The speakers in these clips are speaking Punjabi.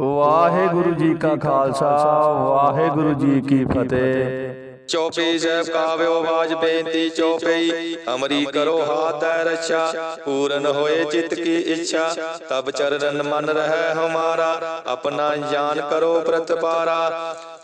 ਵਾਹਿਗੁਰੂ ਜੀ ਕਾ ਖਾਲਸਾ ਵਾਹਿਗੁਰੂ ਜੀ ਕੀ ਫਤਿਹ। ਚੌਪਈ ਸਾਹਿਬ ਕਾਵਿਓ ਬਾਜ ਬੇਨਤੀ ਚੌਪਈ ਅਮਰੀ ਕਰੋ ਹਾਥੈ ਰੱਛਾ ਪੂਰਨ ਹੋਏ ਚਿਤ ਕੀ ਇੱਛਾ ਤਬ ਚਰਨ ਮਨ ਰਹਿ ਹਮਾਰਾ ਆਪਣਾ ਜਾਨ ਕਰੋ ਪ੍ਰਤਪਾਰਾ।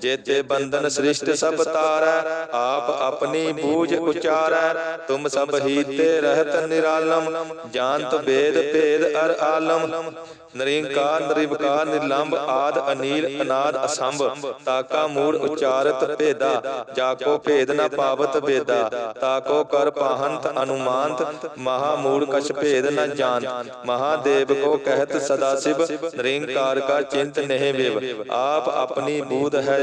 ਜੇਤੇ ਬੰਧਨ ਸ੍ਰਿਸ਼ਟ ਸਭ ਤਾਰੈ, ਆਪ ਆਪਣੀ ਬੂਝ ਉਚਾਰੈ। ਤੁਮ ਸਭ ਹੀ ਰਹਿਤ ਨਿਰਾਲਮ, ਜਾਣਤ ਵੇਦ ਭੇਦ ਅਰ ਆਲਮ। ਨਿਰੰਕਾਰ, ਨਿਰਵਕਾਰ ਨਿਰਲੰਭ ਆਦ, ਅਨੀਲ, ਅਨਾਦ, ਅਸੰਭ, ਤਾਕਾ ਮੂੜ ਉਚਾਰਤ ਭੇਦਾ। ਜਾ ਕੋ ਭੇਦ ਨ ਪਾਵਤ ਵੇਦਾ ਤਾਕੋ ਕਰ ਪਾਹੰਤ ਅਨੁਮਾਨਤ। ਮਹਾ ਮੂੜ ਕਛ ਭੇਦ ਨ ਜਾਣ ਮਹਾਦੇਵ ਕੋ ਕਹਿਤ ਸਦਾ ਸਿਵ। ਨਿਰੰਕਾਰ ਕਾ ਚਿੰਤ ਨਹਿ ਵਿਵ। ਆਪ ਆਪਣੀ ਬੂਧ ਹੈ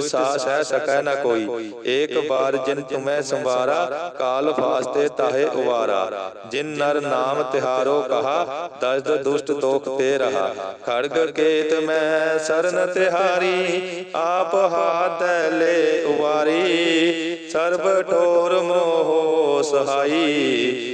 ਸਾਸ ਹੈ ਸਕੈ ਨ ਕੋਈ। ਏਕ ਬਾਰ ਜਿਨ ਤੁਮੈ ਸੰਵਾਰਾ, ਕਾਲ ਫਾਸਤੇ ਤਾਹੇ ਉਵਾਰਾ। ਜਿਨ ਨਰ ਨਾਮ ਤਿਹਾਰੋ ਕਹਾ ਦਸਦ ਦੁਸ਼ਟ ਦੋਖ ਤੇ ਰਹਾ। ਖੜਗ ਕੇਤ ਮੈਂ ਸਰਨ ਤਿਹਾਰੀ, ਆਪ ਹਾਥ ਲੈ ਉਵਾਰੀ। ਸਰਬ ਠੋਰ ਮੋਹ ਸਹਾਈ।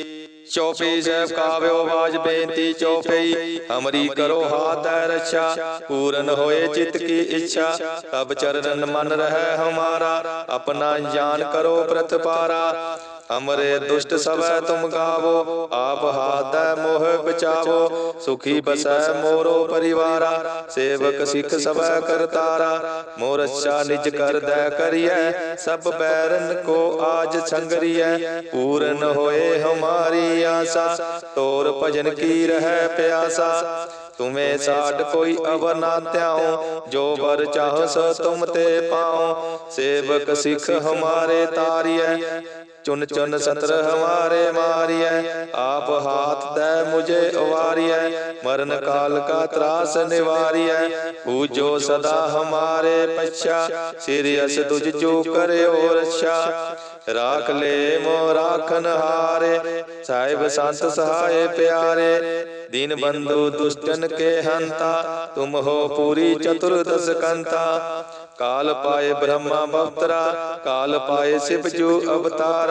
ਚੌਪਈ ਸਾਹਿਬ ਕਾਵਿਓ ਬਾਜ ਬੇਨਤੀ ਚੌਪਈ ਹਮਰੀ ਕਰੋ ਹਾਥੈ ਰੱਛਾ, ਪੂਰਨ ਹੋਏ ਚਿਤ ਕੀ ਇੱਛਾ, ਤਬ ਚਰਨ ਮਨ ਰਹਿ ਹਮਾਰਾ, ਆਪਣਾ ਜਾਨ ਕਰੋ ਪ੍ਰਤਪਾਰਾ। ਹਮਰੇ ਦੁਸ਼ਟ ਸਵੈ ਤੁਮ ਗਾਵੋ, ਆਪ ਹਾਥੈ ਮੋਹ ਬਚਾਵੋ, ਸੁਖੀ ਬਸੈ ਮੋਰੋ ਪਰਿਵਾਰਾ, ਸੇਵਕ ਸਿੱਖ ਸਵੈ ਕਰਤਾਰਾ, ਮੋਰ ਅੱਛਾ ਨਿਜ ਕਰਦੈ ਕਰੀਐ, ਸਭ ਬੈਰਨ ਕੋ ਆਜ ਸੰਗਰੀਐ, ਪੂਰਨ ਹੋਏ ਹਮਾਰੀ ਆਸਾ, ਤੋਰ ਭਜਨ ਕੀ ਰਹਿ ਪਿਆਸਾ, ਤੁਮੇ ਸਾਡ ਕੋਈ ਅਵਰ ਨਾ ਧਿਆਉ, ਜੋ ਵਰ ਚਾਹ ਸੋ ਤੁਮ ਤੇ ਪਾਉ, ਸੇਵਕ ਸਿੱਖ ਹਮਾਰੇ ਤਾਰੀਐ ਚੁਨ ਚੁਨ ਸਤਰ ਹਮਾਰੇ ਮਾਰੀਐ। ਆਪ ਹਾਥ ਦੈ ਮੁਝੇ ਉਵਾਰੀਐ ਮਰਨ ਕਾਲ ਕਾ ਤਰਾਸ ਨਿਵਾਰੀਐ। ਪੂਜੋ ਸਦਾ ਹਮਾਰੇ ਪਛਾ। ਸਿਰ ਅਸ ਤੁਝ ਜੋ ਕਰਿਓ ਰਛਾ। ਰਾਖ ਲੈ ਮੋ ਰਾਖਨ ਹਾਰੇ। ਸਾਹਿਬ ਸੰਤ ਸਹਾਏ ਪਿਆਰੇ। ਦੀਨ ਬੰਧੂ ਦੁਸ਼ਟਨ ਕੇ ਹੰਤਾ। ਤੁਮ ਹੋ ਪੂਰੀ ਚਤੁਰਦਸ ਕੰਤਾ। ਕਾਲ ਪਾਏ ਬ੍ਰਹਮਾ ਬਵਤਰਾ ਕਾਲ ਪਾਏ ਸਿਵ ਜੂ ਅਵਤਾਰਾ।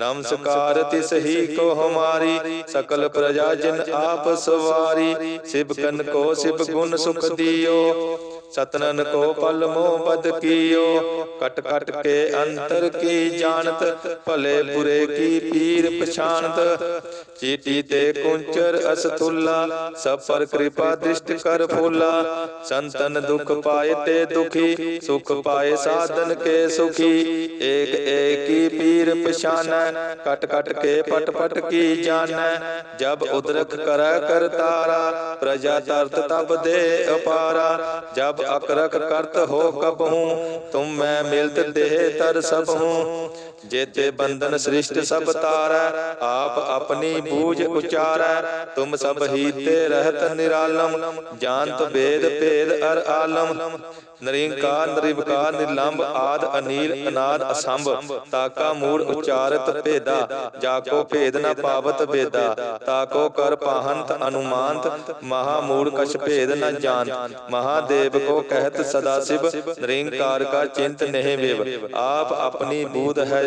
ਨਮਸਕਾਰ ਤਿਸ ਹੀ ਕੋ ਹਮਾਰੀ ਸਕਲ ਪ੍ਰਜਾ ਜਨ ਆਪ ਸਵਾਰੀ। ਸਿਵ ਕਨ ਕੋ ਸਿਵ ਗੁਣ ਸੁਖ ਦਿਓ। ਸਤਨਨ ਕੋ ਪਲ ਮੋ ਬਦ ਕੀਓ। ਕਟ ਕਟ ਕੇ ਅੰਤਰ ਕੀ ਜਾਣਤ, ਭਲੇ ਬੁਰੇ ਕੀ ਪੀਰ ਪਛਾਨਤ ਚੀਟੀ ਤੇ ਕੁੰਚਰ ਅਸਤੁਲਾ ਸਭ ਪਰ ਕਿਰਪਾ ਦ੍ਰਿਸ਼ਟ ਕਰ ਫੂਲਾ। ਸੰਤਨ ਦੁਖ ਪਾਏ ਤੇ ਦੁਖੀ, ਸੁਖ ਪਾਏ ਸਾਧਨ ਕੇ ਸੁਖੀ। ਏਕ ਏਕੀ ਪੀਰ ਪਛਾਨੈ, ਕਟ ਕਟ ਕੇ ਪਟ ਪਟ ਕੀ ਜਾਣੈ। ਜਬ ਉਦਰਕ ਕਰੈ ਕਰਤਾਰਾ, ਪ੍ਰਜਾ ਤਰਤ ਤਬ ਦੇ ਅਪਾਰਾ। ਜਬ ਅਕਰਕ ਕਰਤ ਹੋ ਕਬਹੂ ਤੁਮ ਮੈਂ ਮਿਲਤ ਦੇਹ ਤਰ ਸਭ ਹੂੰ ਜੇਤੇ ਬੰਧਨ ਸ੍ਰਿਸ਼ਟ ਸਭ ਤਾਰੈ, ਆਪ ਆਪਣੀ ਬੂਝ ਉਚਾਰੈ। ਤੁਮ ਸਭ ਹੀ ਤੇ ਰਹਿਤ ਨਿਰਾਲਮ, ਜਾਣਤ ਵੇਦ ਭੇਦ ਅਰ ਆਲਮ। ਨਰਿੰਕਾਰ ਨਿਰਵਕਾਰ ਨਿਰਲੰਭ ਆਦ ਅਨੀਲ, ਅਨਾਦ ਅਸੰਭ, ਤਾਕਾ ਮੂੜ ਉਚਾਰਤ ਭੇਦਾ। ਜਾਕੋ ਭੇਦ ਨ ਪਾਵਤ ਬੇਦਾ, ਤਾਕੋ ਕਰ ਪਾਹੰਤ ਅਨੁਮਾਨਤ, ਮਹਾ ਮੂੜ ਕਛ ਭੇਦ ਨ ਜਾਣ ਮਹਾਦੇਵ ਕੋ ਕਹਿਤ ਸਦਾ ਸਿਵ, ਨਿਰੰਕਾਰ ਕਾ ਚਿੰਤ ਨਹਿ ਵਿਵ। ਆਪ ਆਪਣੀ ਬੂਧ ਹੈ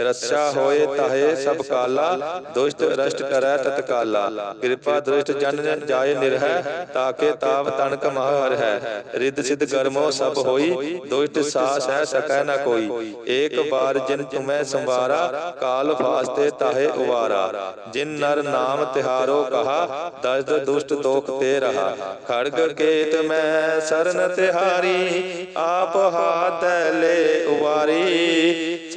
ਆਹੈ ਹੋਏ ਤਾਹੇ ਸਭ ਕਾਲਾ, ਦੁਸ਼ਟ ਰਸ਼ਟ ਕਰੈ ਤਤਕਾਲਾ ਕਿਰਪਾ ਦ੍ਰਿਸ਼ਟ ਜਨ ਜਾਏ ਨਿਰਹਿ, ਤਾਕੇ ਤਾਪ ਤਣਕ ਮਹ ਹਰ ਹੈ। ਰਿੱਧ ਸਿਧ ਗਰਮੋ ਸਭ ਹੋਈ, ਦੁਸ਼ਟ ਸਾਸ ਹੈ ਸਕੈ ਨ ਕੋਈ। ਏਕ ਬਾਰ ਜਿਨ ਤੁਮੈ ਸੰਵਾਰਾ, ਕਾਲ ਫਾਸਤੇ ਤਾਹੇ ਉਵਾਰਾ। ਜਿਨ ਨਰ ਨਾਮ ਤਿਹਾਰੋ ਕਹਾ, ਦਸਦ ਦੁਸ਼ਟ ਤੋਖ ਤੇ ਰਹਾ। ਖੜਗ ਕੇਤ ਮੈਂ ਸਰਨ ਤਿਹਾਰੀ, ਆਪ ਹਾਥ ਲੈ ਉਵਾਰੀ।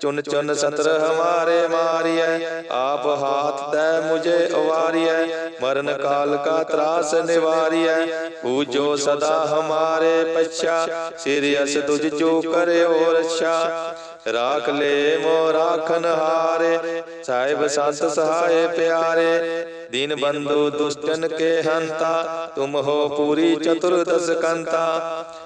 ਚੁਨ ਚੁਨ ਸਤਰ ਹਮਾਰੇ ਮਾਰੀਐ, ਆਪ ਹਾਥ ਦੈ ਮੁਝੇ ਅਵਾਰੀਐ, ਮਰਨ ਕਾਲ ਕਾ ਤਰਾਸ ਨਿਵਾਰੀਐ, ਪੂਜੋ ਸਦਾ ਹਮਾਰੇ ਪਛਾ, ਸਿਰ ਅਸ ਤੁਝ ਜੋ ਕਰਿਓ ਰਛਾ। ਰਾਖ ਲੈ ਮੋ ਰਾਖਨ ਹਾਰੇ, ਸਾਹਿਬ ਸੰਤ ਸਹਾਏ ਪਿਆਰੇ। ਦੀਨ ਬੰਧੂ ਦੁਸ਼ਟਨ ਕੇ ਹੰਤਾ, ਤੁਮ ਹੋ ਪੂਰੀ ਚਤੁਰਦਸ ਕੰਤਾ।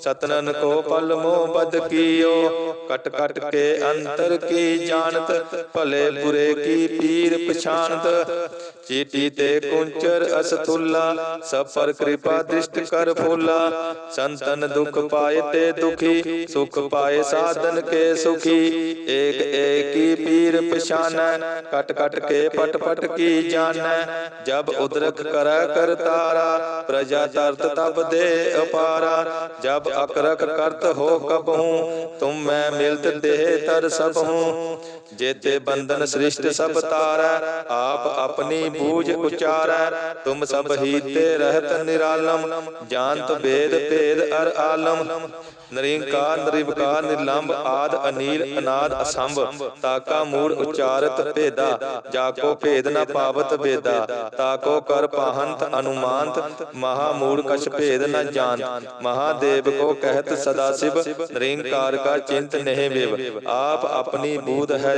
ਸਤਨਨ ਕੋ ਪਲ ਮੋ ਬਦ ਕੀਓ। ਕਟ ਕਟ ਕੇ ਅੰਤਰ ਕੀ ਜਾਣਤ, ਭਲੇ ਬੁਰੇ ਕੀ ਪੀਰ ਪਛਾਨਤ ਚੀਟੀ ਤੇ ਕੁੰਚਰ ਅਸਤੁਲਾ ਸਭ ਕਿਰਪਾ ਦ੍ਰਿਸ਼ਟ ਕਰ ਫੁੱਲਾ। ਸੰਤਨ ਦੁਖ ਪਾਏ ਤੇ ਦੁਖੀ, ਸੁਖ ਪਾਏ ਸਾਧਨ ਕੇ ਸੁਖੀ। ਏਕ ਏਕੀ ਪੀਰ ਪਛਾਨੈ, ਕਟ ਕਟ ਕੇ ਪਟ ਪਟ ਕੀ ਜਾਣੈ। ਜਬ ਉਦਰਕ ਕਰੈ ਕਰਤਾਰਾ, ਪ੍ਰਜਾ ਤਰਤ ਤਬ ਦੇ ਅਪਾਰਾ। ਜਬ ਅਕਰਕ ਕਰਤ ਹੋ ਕਬਹੂ ਤੁਮ ਮੈਂ ਮਿਲਤ ਦੇਹ ਤਰ ਸਭਹੂ। ਜੇਤੇ ਬੰਧਨ ਸ੍ਰਿਸ਼ਟ ਸਭ ਤਾਰੈ, ਆਪ ਆਪਣੀ ਬੂਝ ਉਚਾਰੈ। ਤੁਮ ਸਭ ਹੀ ਰਹਿਤ ਨਿਰਾਲਮ, ਜਾਣਤ ਵੇਦ ਭੇਦ ਅਰ ਆਲਮ। ਨਰਿੰਕਾਰ, ਨਿਰਵਕਾਰ ਨਿਰਲੰਭ ਆਦ ਅਨੀਲ, ਅਨਾਦ ਅਸੰਭ, ਤਾਕਾ ਮੂੜ ਉਚਾਰਤ ਭੇਦਾ। ਜਾਕੋ ਭੇਦ ਨ ਪਾਵਤ ਬੇਦਾ ਤਾਕੋ ਕਰ ਪਾਹੰਤ ਅਨੁਮਾਨਤ। ਮਹਾ ਮੂੜ ਕਛ ਭੇਦ ਨ ਜਾਣ ਮਹਾਦੇਵ ਕੋ ਕਹਿਤ ਸਦਾ ਸਿਵ, ਨਿਰੰਕਾਰ ਕਾ ਚਿੰਤ ਨਹਿ ਵਿਵ। ਆਪ ਆਪਣੀ ਬੂਧ ਹੈ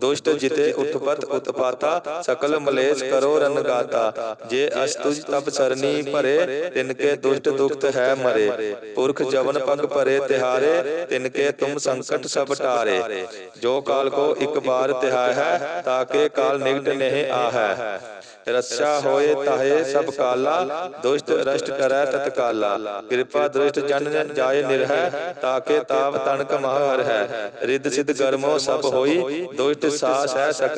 ਦੁਸ਼ਟ ਜਿਤੇ ਉਤਪਤ ਉਤਪਾਤਾ ਸਕਲ ਮਲੇਸ਼ ਕਰੋ ਰਨ ਗਾਤਾ ਜੇ ਅਸਤੁਜ ਤਬ ਸਰਨੀ ਭਰੇ ਤਿਨ ਕੇ ਦੁਸ਼ਟ ਦੁਖਤ ਹੈ ਮਰੇ। ਪੁਰਖ ਜਵਨ ਪਗ ਭਰੇ ਤਿਨ ਕੇ ਜੋ ਕਾਲ ਕੋ ਇੱਕ ਬਾਰ ਤਿਹਾਇ ਹੈ ਤਾਕੇ ਕਾਲ ਨਿਕਟ ਨਹੀਂ ਆਹੈ ਰੱਛਾ ਹੋਏ ਤਾਹੇ ਸਭ ਕਾਲਾ ਦੁਸ਼ਟ ਰਸ਼ਟ ਕਰੈ ਤਤਕਾਲਾ। ਕਿਰਪਾ ਦ੍ਰਿਸ਼ਟ ਜਨ ਜਾਏ ਨਿਰਹਿ ਤਾਕੇ ਤਾਪ ਤਣਕ ਮਹਰ ਹੈ ਰਿੱਧ ਸਿਧ ਗਰਮੋ ਸਭ ਹੋਈ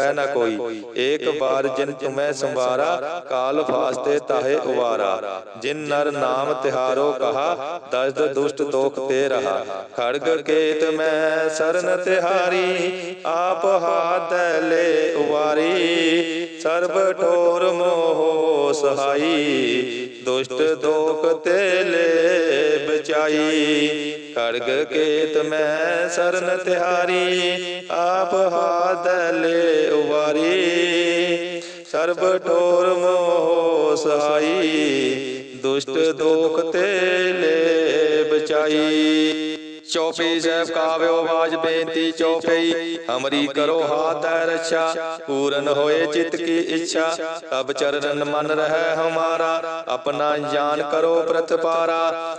ਹੈ ਕੋਈ। ਏਕ ਬਾਰ ਜਿਨ ਤੁਮੈ ਸੰਵਾਰਾ ਕਾਲ ਫਾਸਤੇ ਤਾਹੇ ਉਵਾਰਾ। ਜਿਨ ਨਰ ਨਾਮ ਤਿਹਾਰੋ ਕਹਾ ਦਸਦ ਦੁਸ਼ਟ ਤੋਖ ਤੇ ਰਹਾ। ਖੜਗ ਕੇਤ ਮੈਂ ਸਰਨ ਤਿਹਾਰੀ ਆਪ ਹਾਥ ਲੈ ਉਵਾਰੀ। ਸਰਬ ਠੋਰ ਮੋਹ ਸਹਾਈ। ਦੁਸ਼ਟ ਦੋਖ ਤੇ ਲੈ ਬਚਾਈ ਖੜਗ ਕੇਤ ਮੈਂ ਸਰਨ ਤਿਹਾਰੀ, ਆਪ ਹਾਥ ਲੈ ਉਵਾਰੀ। ਸਰਬ ਠੋਰ ਮੋਹ ਸਹਾਈ, ਦੁਸ਼ਟ ਦੋਖ ਤੇ ਲੈ ਬਚਾਈ ਚੌਪਈ ਸਾਹਿਬ ਕਾਵਿਓ ਬਾਜ ਬੇਨਤੀ ਚੌਪਈ ਹਮਰੀ ਕਰੋ ਹਾਥ ਹੈ ਪੂਰਨ ਹੋਏ ਚਿਤ ਕੀ ਇੱਛਾ। ਤਬ ਚਰਨ ਮਨ ਰਹਿ ਹਮਾਰਾ, ਆਪਣਾ ਜਾਨ ਕਰੋ ਪ੍ਰਤਪਾਰਾ।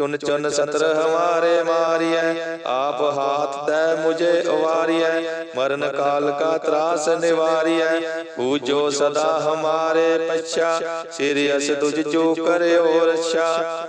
ਚੁਨ ਚੁਨ ਸਤਰ ਹਮਾਰੇ ਮਾਰੀਐ। ਆਪ ਹਾਥ ਤੈ ਮੁਝੇ ਉਵਾਰੀਐ ਮਰਨ ਕਾਲ ਕਾ ਤਰਾਸ ਨਿਵਾਰੀਐ। ਪੂਜੋ ਸਦਾ ਹਮਾਰੇ ਪਛਾ। ਸਿਰ ਅਸ ਤੁਝ ਜੋ ਕਰਿਓ ਰਛਾ।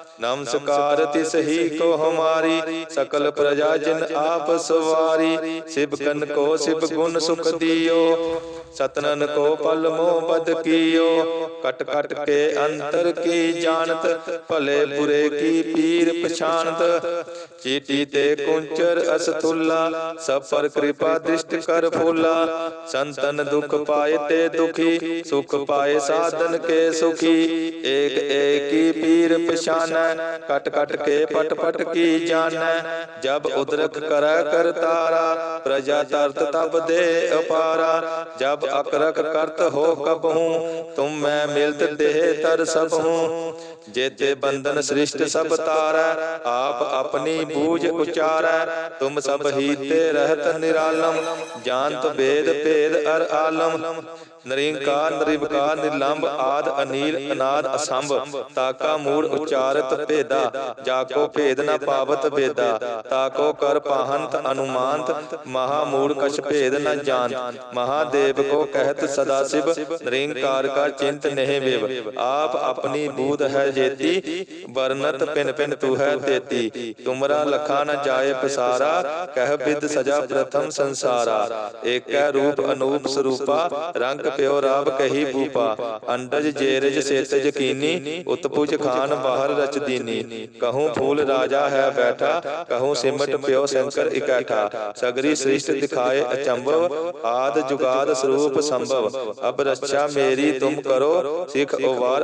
ਨਮਸਕਾਰ ਤਿਸ ਹੀ ਕੋ ਹਮਾਰੀ ਸਕਲ ਪ੍ਰਜਾ ਜਿਨ ਆਪ ਸਵਾਰੀ। ਸਿਵ ਕਨ ਕੋ ਸਿਵ ਗੁਣ ਸੁਖ ਦੀਓ। ਸਤਨਨ ਕੋ ਪਲ ਮੋ ਬਦ ਕੀਓ। ਕਟ ਕਟ ਕੇ ਅੰਤਰ ਕੀ ਜਾਣਤ? ਭਲੇ ਬੁਰੇ ਕੀ ਪੀਰ ਪਛਾਨਤ ਚੀਟੀ ਤੇ ਕੁੰਚਰ ਅਸਤੁਲਾ। ਸਭ ਪਰ ਕਿਰਪਾ ਦ੍ਰਿਸ਼ਟ ਕਰ ਫੂਲਾ। ਸੰਤਨ ਦੁਖ ਪਾਏ ਤੇ ਦੁਖੀ। ਸੁਖ ਪਾਏ ਸਾਧਨ ਕੇ ਸੁਖੀ। ਏਕ ਏਕੀ ਪੀਰ ਪਛਾਨੈ ਕਟ ਕਟ ਕੇ ਪਟ ਪਟ ਕੀ ਜਾਣੈ। ਜਬ ਉਦਰਕ ਕਰੈ ਕਰਤਾਰਾ ਪ੍ਰਜਾ ਤਰਤ ਤਬ ਦੇ ਅਪਾਰਾ। ਜਬ ਅਕਰਕ ਕਰਤ ਹੋ ਕਬਹੂ, ਤੁਮ ਮੈਂ ਮਿਲਤ ਦੇਹ ਤਰ ਸਭ ਹੂੰ ਜੇਤੇ ਬੰਧਨ ਸ੍ਰਿਸ਼ਟ ਸਭ ਤਾਰੈ ਆਪ ਆਪਣੀ ਬੂਝ ਉਚਾਰੈ। ਤੁਮ ਸਭ ਹੀ ਤੇ ਰਹਿਤ ਨਿਰਾਲਮ ਜਾਣਤ ਵੇਦ ਭੇਦ ਅਰ ਆਲਮ। ਨਰਿੰਕਾਰ ਨਿਰਵਕਾਰ ਨਿਰਲੰਭ ਆਦ ਅਨੀਲ ਅਨਾਦ ਅਸੰਭ। ਤਾਕਾ ਮੂੜ ਉਚਾਰਤ ਭੇਦਾ। ਜਾਕੋ ਭੇਦ ਨ ਪਾਵਤ ਬੇਦਾ ਤਾਕੋ ਕਰ ਪਾਹੰਤ ਅਨੁਮਾਨਤ। ਮਹਾ ਮੂੜ ਕਛ ਭੇਦ ਨ ਜਾਣ ਮਹਾਦੇਵ ਕੋ ਕਹਿਤ ਸਦਾ ਸਿਵ। ਨਿਰੰਕਾਰ ਕਾ ਚਿੰਤ ਨਹਿ ਵਿਵ ਆਪ ਆਪਣੀ ਬੂਧ ਹੈ ਜੇਤੀ, ਵਰਨਤ ਪਿਨ ਪਿਨ ਤੂ ਹੈ ਤੇਤੀ। ਤੁਮਰਾ ਲਖਾ ਨ ਜਾਏ ਪਸਾਰਾ, ਕਹਿ ਬਿਦ ਸਜਾ ਪ੍ਰਥਮ ਸੰਸਾਰਾ। ਏਕੈ ਰੂਪ ਅਨੂਪ ਸਰੂਪਾ, ਰੰਗ ਪਿਓ ਰਾਬ ਕਹੀ ਭੂਪਾ। ਅੰਡਜ ਜੇਰਜ ਸੇਤਜ ਕੀਨੀ, ਉਤਪੁਜ ਖਾਨ ਬਾਹਰ ਰਚ ਦੀਨੀ। ਕਹੂੰ ਫੂਲ ਰਾਜਾ ਹੈ ਬੈਠਾ, ਕਹੂੰ ਸਿਮਟ ਪਿਓ ਸ਼ੰਕਰ ਇਕੈਠਾ। ਸਗਰੀ ਸ੍ਰਿਸ਼ਟ ਦਿਖਾਏ ਅਚੰਭਵ, ਆਦ ਜੁਗਾਦ ਸਰੂਪ ਸੰਭਵ। ਅਬ ਰੱਛਾ ਮੇਰੀ ਤੁਮ ਕਰੋ, ਸਿਖ ਉਵਾਰ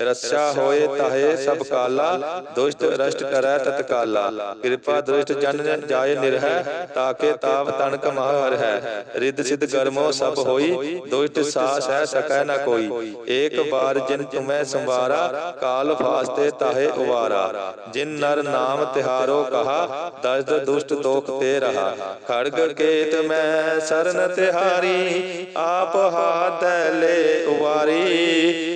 ਰੱਛਾ ਹੋਏ ਤਾਹੇ ਸਭ ਕਾਲਾ, ਦੁਸ਼ਟ ਰਸ਼ਟ ਕਰੈ ਤਤਕਾਲਾ ਕਿਰਪਾ ਦ੍ਰਿਸ਼ਟ ਜਨ ਜਾਏ ਨਿਰਹਿ, ਤਾਕੇ ਤਾਪ ਤਣਕ ਮਹਰ ਹੈ। ਰਿੱਧ ਸਿਧ ਗਰਮੋ ਸਭ ਹੋਈ, ਦੁਸ਼ਟ ਸਾਸ ਹੈ ਸਕੈ ਨ ਕੋਈ। ਏਕ ਬਾਰ ਜਿਨ ਤੁਮੈ ਸੰਵਾਰਾ, ਕਾਲ ਫਾਸਤੇ ਤਾਹੇ ਉਵਾਰਾ। ਜਿਨ ਨਰ ਨਾਮ ਤਿਹਾਰੋ ਕਹਾ ਦਸਦ ਦੁਸ਼ਟ ਦੋਖ ਤੇ ਰਹਾ। ਖੜਗ ਕੇਤ ਮੈਂ ਸਰਨ ਤਿਹਾਰੀ, ਆਪ ਹਾਥ ਲੈ ਉਵਾਰੀ।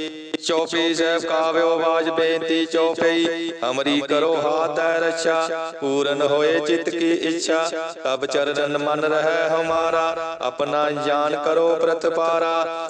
ਚੌਪੀ ਸਾਹਿਬ ਕਾਵਿਓ ਬਾਜ ਬੇਨਤੀ ਚੌਪਈ, ਅਮਰੀ ਕਰੋ ਹਾਥ ਹੈ ਰੱਛਾ, ਪੂਰਨ ਹੋਏ ਚਿਤ ਕੀ ਇੱਛਾ, ਤਬ ਚਰਨ ਮਨ ਰਹਿ ਹਮਾਰਾ, ਆਪਣਾ ਜਾਨ ਕਰੋ ਪ੍ਰਤਪਾਰਾ।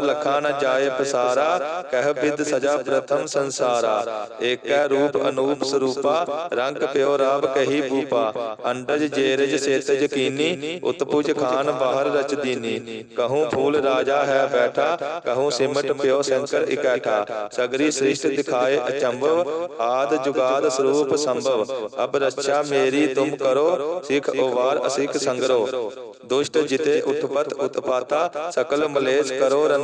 ਲਖਾ ਨ ਜਾਏ ਪਸਾਰਾ, ਕਹਿ ਬਿਦ ਸਜਾ ਪ੍ਰਥਮ ਸੰਸਾਰਾ। ਏਕੈ ਰੂਪ ਅਨੂਪ ਸਰੂਪਾ, ਰੰਗ ਪਿਓ ਰਾਵ ਕਹੀ ਭੂਪਾ। ਅੰਡਜ ਜੇਰਜ ਸੇਤਜ ਕੀਨੀ, ਉਤਪੁਜ ਖਾਨ ਬਾਹਰ ਰਚ ਦੀਨੀ। ਕਹੂੰ ਫੂਲ ਰਾਜਾ ਹੈ ਬੈਠਾ, ਕਹੂੰ ਸਿਮਟ ਪਿਓ ਸ਼ੰਕਰ ਇਕੈਠਾ। ਸਗਰੀ ਸ੍ਰਿਸ਼ਟ ਦਿਖਾਏ ਅਚੰਭਵ, ਆਦ ਜੁਗਾਦ ਸਰੂਪ ਸੰਭਵ। ਅਬ ਰੱਛਾ ਮੇਰੀ ਤੁਮ ਕਰੋ, ਸਿਖ ਉਵਾਰ ਅਸਿਖ ਸੰਗਰੋ। ਦੁਸ਼ਟ ਜਿਤੇ ਉਤਪਤ ਉਤਪਾਤਾ, ਸਕਲ ਮਲੇਸ਼ ਕਰੋ ਰਨ